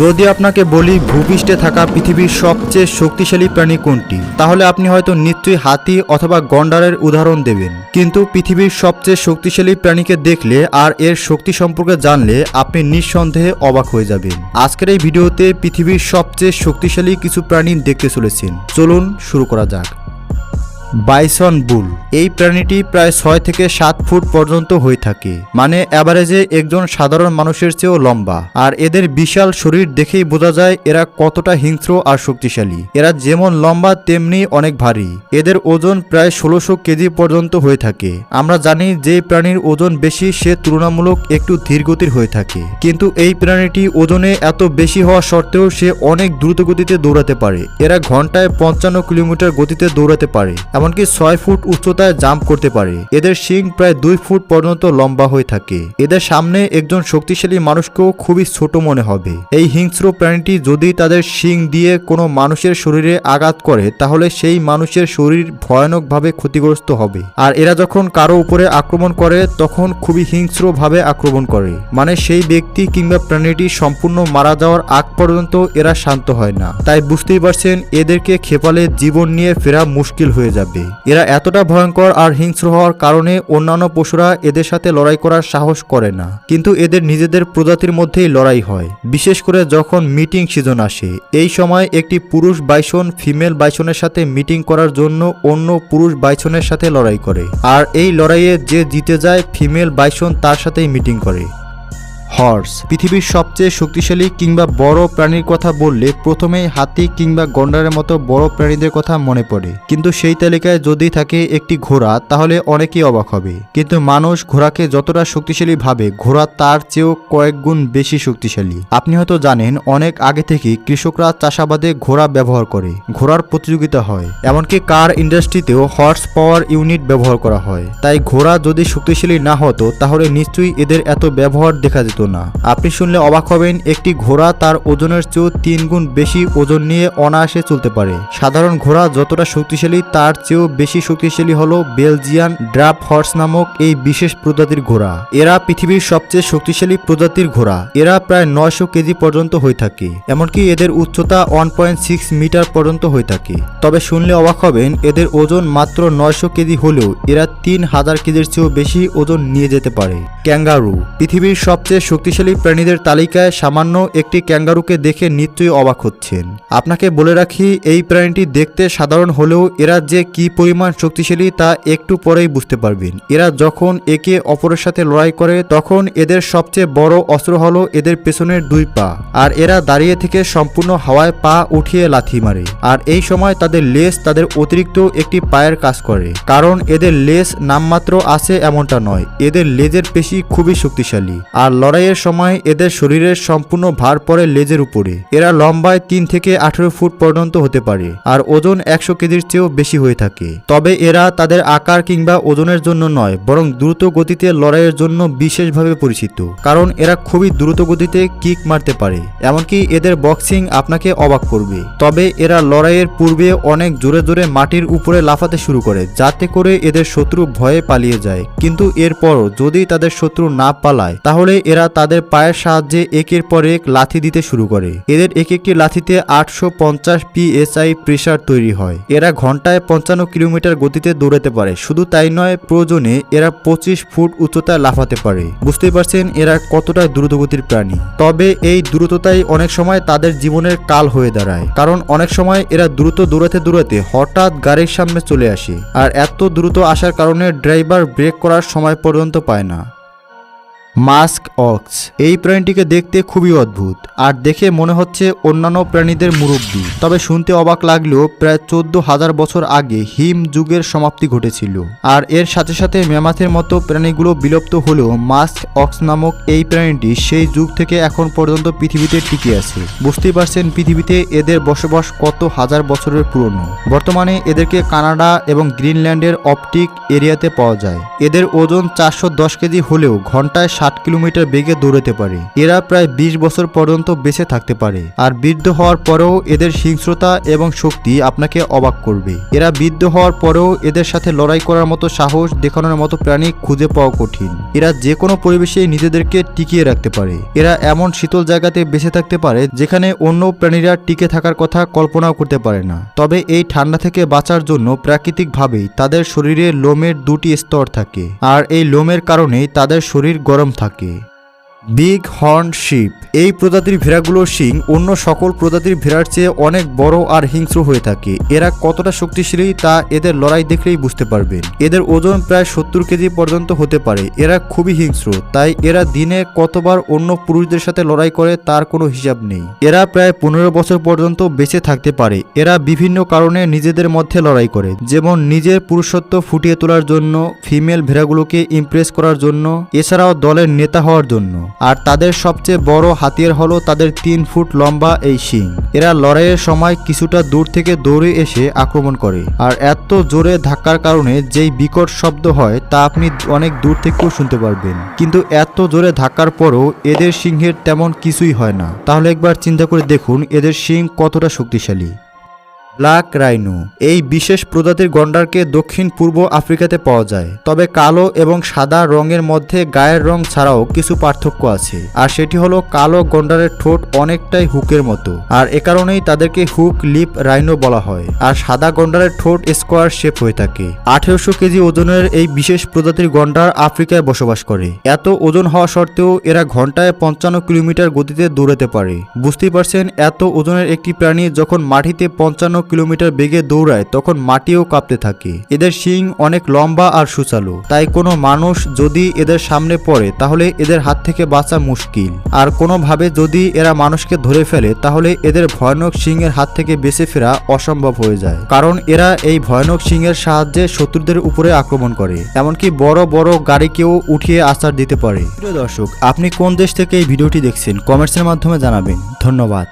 যদি আপনাকে বলি ভূপৃষ্ঠে থাকা পৃথিবীর সবচেয়ে শক্তিশালী প্রাণী কোনটি, তাহলে আপনি হয়তো নিশ্চয়ই হাতি অথবা গন্ডারের উদাহরণ দেবেন। কিন্তু পৃথিবীর সবচেয়ে শক্তিশালী প্রাণীকে দেখলে আর এর শক্তি সম্পর্কে জানলে আপনি নিঃসন্দেহে অবাক হয়ে যাবেন। আজকের এই ভিডিওতে পৃথিবীর সবচেয়ে শক্তিশালী কিছু প্রাণী দেখতে চলেছেন। চলুন শুরু করা যাক। Bison bull. এই প্রাণীটি প্রায় ছয় থেকে সাত ফুট পর্যন্ত হয়ে থাকে মানে অ্যাভারেজে একজন সাধারণ মানুষের চেয়েও লম্বা। আর এদের বিশাল শরীর দেখেই বোঝা যায় এরা কতটা হিংস্র আর শক্তিশালী। এরা যেমন লম্বা, তেমনি অনেক ভারী। এদের ওজন প্রায় ষোলোশো কেজি পর্যন্ত হয়ে থাকে। আমরা জানি যে প্রাণীর ওজন বেশি, সে তুলনামূলক একটু ধীরগতির হয়ে থাকে। কিন্তু এই প্রাণীটি ওজনে এত বেশি হওয়া সত্ত্বেও সে অনেক দ্রুত গতিতে দৌড়াতে পারে। এরা ঘন্টায় পঞ্চান্ন কিলোমিটার গতিতে দৌড়াতে পারে। এমনকি ছয় ফুট উচ্চতায় জাম্প করতে পারে। এদের শিং প্রায় দুই ফুট পর্যন্ত লম্বা হয়ে থাকে। এদের সামনে একজন শক্তিশালী মানুষকেও খুবই ছোট মনে হবে। এই হিংস্র প্রাণীটি যদি তাদের শিং দিয়ে কোনো মানুষের শরীরে আঘাত করে, তাহলে সেই মানুষের শরীর ভয়ানকভাবে ক্ষতিগ্রস্ত হবে। আর এরা যখন কারও উপরে আক্রমণ করে, তখন খুবই হিংস্রভাবে আক্রমণ করে। মানে সেই ব্যক্তি কিংবা প্রাণীটি সম্পূর্ণ মারা যাওয়ার আগ পর্যন্ত এরা শান্ত হয় না। তাই বুঝতেই পারছেন, এদেরকে খেপালে জীবন নিয়ে ফেরা মুশকিল হয়ে যাবে। এরা এতটা ভয়ঙ্কর আর হিংস্র হওয়ার কারণে অন্যান্য পশুরা এদের সাথে লড়াই করার সাহস করে না। কিন্তু এদের নিজেদের প্রজাতির মধ্যেই লড়াই হয়। বিশেষ করে যখন মিটিং সিজন আসে, এই সময় একটি পুরুষ বাইসন ফিমেল বাইসনের সাথে মিটিং করার জন্য অন্য পুরুষ বাইসনের সাথে লড়াই করে। আর এই লড়াইয়ে যে জিতে যায় ফিমেল বাইসন তার সাথেই মিটিং করে। হর্স। পৃথিবীর সবচেয়ে শক্তিশালী কিংবা বড় প্রাণীর কথা বললে প্রথমেই হাতি কিংবা গন্ডারের মতো বড় প্রাণীদের কথা মনে পড়ে। কিন্তু সেই তালিকায় যদি থাকে একটি ঘোড়া, তাহলে অনেকেই অবাক হবে। কিন্তু মানুষ ঘোড়াকে যতটা শক্তিশালী ভাবে, ঘোড়া তার চেয়েও কয়েক গুণ বেশি শক্তিশালী। আপনি হয়তো জানেন, অনেক আগে থেকেই কৃষকরা চাষাবাদে ঘোড়া ব্যবহার করে, ঘোড়ার প্রতিযোগিতা হয়। এমনকি কার ইন্ডাস্ট্রিতেও হর্স পাওয়ার ইউনিট ব্যবহার করা হয়। তাই ঘোড়া যদি শক্তিশালী না হতো, তাহলে নিশ্চয়ই এদের এত ব্যবহার দেখা যেত না। আপনি শুনলে অবাক হবেন, একটি ঘোড়া তার ওজনের চেয়েও তিন গুণ বেশি ওজন নিয়ে অনায়াসে চলতে পারে। সাধারণ ঘোড়া যতটা শক্তিশালী, তার চেয়েও বেশি শক্তিশালী হলো বেলজিয়ান ড্রাপ হর্স নামক এই বিশেষ প্রজাতির ঘোড়া। এরা পৃথিবীর সবচেয়ে শক্তিশালী প্রজাতির ঘোড়া। এরা প্রায় নয়শো কেজি পর্যন্ত হয়ে থাকে, এমনকি এদের উচ্চতা ওয়ান পয়েন্ট সিক্স মিটার পর্যন্ত হয়ে থাকে। তবে শুনলে অবাক হবেন, এদের ওজন মাত্র নয়শো কেজি হলেও এরা তিন হাজার কেজির চেয়েও বেশি ওজন নিয়ে যেতে পারে। ক্যাঙ্গারু, পৃথিবীর সবচেয়ে শক্তিশালী প্রাণীদের তালিকায় সামান্য একটি ক্যাঙ্গারুকে দেখে নিশ্চয়ই অবাক হচ্ছেন। আপনাকে বলে রাখি, এই প্রাণীটি দেখতে সাধারণ হলেও এরা যে কি পরিমাণ শক্তিশালী তা একটু পরেই বুঝতে পারবেন। এরা যখন একে অপরের সাথে লড়াই করে, তখন এদের সবচেয়ে বড় অস্ত্র হলো এদের পেছনের দুই পা। আর এরা দাঁড়িয়ে থেকে সম্পূর্ণ হাওয়ায় পা উঠিয়ে লাথি মারে। আর এই সময় তাদের লেস তাদের অতিরিক্ত একটি পায়ের কাজ করে। কারণ এদের লেস নামমাত্র আছে এমনটা নয়। এদের লেজের পেশি খুবই শক্তিশালী। আর লড়াইয়ের সময় এদের শরীরের সম্পূর্ণ ভার পড়ে লেজের উপরে। এরা লম্বায় তিন থেকে আঠেরো ফুট পর্যন্ত হতে পারে, আর ওজন একশো কেজির চেয়েও বেশি হয়ে থাকে। তবে এরা তাদের আকার কিংবা ওজনের জন্য নয়, বরং দ্রুত গতিতে লড়াইয়ের জন্য বিশেষভাবে পরিচিত, কারণ এরা খুবই দ্রুত গতিতে কিক মারতে পারে। এমনকি এদের বক্সিং আপনাকে অবাক করবে। তবে এরা লড়াইয়ের পূর্বে অনেক জোরে জোরে মাটির উপরে লাফাতে শুরু করে, যাতে করে এদের শত্রু ভয়ে পালিয়ে যায়। কিন্তু এরপরও যদি তাদের শত্রু না পালায়, তাহলে এরা তাদের পায়ের সাহায্যে একের পর এক লাথি দিতে শুরু করে। এদের এক একটি লাথিতে আটশো পঞ্চাশ পিএসআই প্রেসার তৈরি হয়। এরা ঘন্টায় পঞ্চান্ন কিলোমিটার গতিতে দৌড়াতে পারে। শুধু তাই নয়, প্রয়োজনে এরা পঁচিশ ফুট উচ্চতায় লাফাতে পারে। বুঝতেই পারছেন, এরা কতটা দ্রুতগতির প্রাণী। তবে এই দ্রুততাই অনেক সময় তাদের জীবনের কাল হয়ে দাঁড়ায়। কারণ অনেক সময় এরা দ্রুত দৌড়াতে দৌড়াতে হঠাৎ গাড়ির সামনে চলে আসে। আর এত দ্রুত আসার কারণে ড্রাইভার ব্রেক করার সময় পর্যন্ত পায় না। Musk ox. এই প্রাণীটিকে দেখতে খুবই অদ্ভুত, আর দেখে মনে হচ্ছে অন্যান্য প্রাণীদের মুরব্বী। তবে শুনতে অবাক লাগলেও প্রায় চোদ্দ হাজার বছর আগে হিম যুগের সমাপ্তি ঘটেছিল। আর এর সাথে সাথে মেমাথের মতো প্রাণীগুলো বিলুপ্ত হলেও মাস্ক অক্স নামক এই প্রাণীটি সেই যুগ থেকে এখন পর্যন্ত পৃথিবীতে টিকে আছে। বুঝতেই পারছেন পৃথিবীতে এদের বসবাস কত হাজার বছরের পুরনো। বর্তমানে এদেরকে কানাডা এবং গ্রিনল্যান্ডের অপটিক এরিয়াতে পাওয়া যায়। এদের ওজন চারশো দশ কেজি হলেও ঘন্টায় ষাট কিলোমিটার বেগে দৌড়াতে পারে। এরা প্রায় বিশ বছর পর্যন্ত বেঁচে থাকতে পারে। আর বৃদ্ধ হওয়ার পরেও এদের হিংস্রতা এবং শক্তি আপনাকে অবাক করবে। এরা বৃদ্ধ হওয়ার পরেও এদের সাথে লড়াই করার মতো সাহস দেখানোর মতো প্রাণী খুঁজে পাওয়া কঠিন। এরা যে কোনো পরিবেশে নিজেদেরকে টিকিয়ে রাখতে পারে। এরা এমন শীতল জায়গাতে বেঁচে থাকতে পারে, যেখানে অন্য প্রাণীরা টিকে থাকার কথা কল্পনাও করতে পারে না। তবে এই ঠান্ডা থেকে বাঁচার জন্য প্রাকৃতিকভাবেই তাদের শরীরে লোমের দুটি স্তর থাকে। আর এই লোমের কারণেই তাদের শরীর গরম থাকে। Big horn sheep. এই প্রজাতির ভেড়াগুলোর শিং, অন্য সকল প্রজাতির ভেড়ার চেয়ে অনেক বড় আর হিংস্র হয়ে থাকে। এরা কতটা শক্তিশালী তা এদের লড়াই দেখলেই বুঝতে পারবেন। এদের ওজন প্রায় সত্তর কেজি পর্যন্ত হতে পারে। এরা খুবই হিংস্র, তাই এরা দিনে কতবার অন্য পুরুষদের সাথে লড়াই করে তার কোনো হিসাব নেই। এরা প্রায় পনেরো বছর পর্যন্ত বেঁচে থাকতে পারে। এরা বিভিন্ন কারণে নিজেদের মধ্যে লড়াই করে, যেমন নিজের পুরুষত্ব ফুটিয়ে তোলার জন্য, ফিমেল ভেড়াগুলোকে ইমপ্রেস করার জন্য, এছাড়াও দলের নেতা হওয়ার জন্য। আর তাদের সবচেয়ে বড় হাতিয়ার হলো তাদের তিন ফুট লম্বা এই শিং। এরা লড়াইয়ের সময় কিছুটা দূর থেকে দৌড়ে এসে আক্রমণ করে। আর এত জোরে ধাক্কার কারণে যেই বিকট শব্দ হয় তা আপনি অনেক দূর থেকেও শুনতে পারবেন। কিন্তু এত জোরে ধাক্কার পরও এদের সিংহের তেমন কিছুই হয় না। তাহলে একবার চিন্তা করে দেখুন এদের শিং কতটা শক্তিশালী। ব্ল্যাক রাইনো, এই বিশেষ প্রজাতির গন্ডারকে দক্ষিণ পূর্ব আফ্রিকাতে পাওয়া যায়। তবে কালো এবং সাদা রঙের মধ্যে গায়ের রং ছাড়াও কিছু পার্থক্য আছে। আর সেটি হলো, কালো গন্ডারের ঠোঁট অনেকটাই হুকের মতো। আর এ কারণেই তাদেরকে হুক লিপ রাইনো বলা হয়। আর সাদা গন্ডারের ঠোঁট স্কোয়ার শেপ হয়ে থাকে। আঠেরোশো কেজি ওজনের এই বিশেষ প্রজাতির গন্ডার আফ্রিকায় বসবাস করে। এত ওজন হওয়া সত্ত্বেও এরা ঘন্টায় পঞ্চান্ন কিলোমিটার গতিতে দৌড়াতে পারে। বুঝতেই পারছেন, এত ওজনের একটি প্রাণী যখন মাটিতে পঞ্চান্ন কিলোমিটার বেগে দৌড়ায়, তখন মাটিও কাঁপতে থাকে। এদের শিং অনেক লম্বা আর সুচালু। তাই কোনো মানুষ যদি এদের সামনে পড়ে, তাহলে এদের হাত থেকে বাঁচা মুশকিল। আর কোনোভাবে যদি এরা মানুষকে ধরে ফেলে, তাহলে এদের ভয়ানক সিংয়ের হাত থেকে বেঁচে ফেরা অসম্ভব হয়ে যায়। কারণ এরা এই ভয়ানক সিংয়ের সাহায্যে শত্রুদের উপরে আক্রমণ করে। এমনকি বড় বড় গাড়িকেও উঠিয়ে আচার দিতে পারে। প্রিয় দর্শক, আপনি কোন দেশ থেকে এই ভিডিওটি দেখছেন? কমেন্টসের মাধ্যমে জানাবেন। ধন্যবাদ।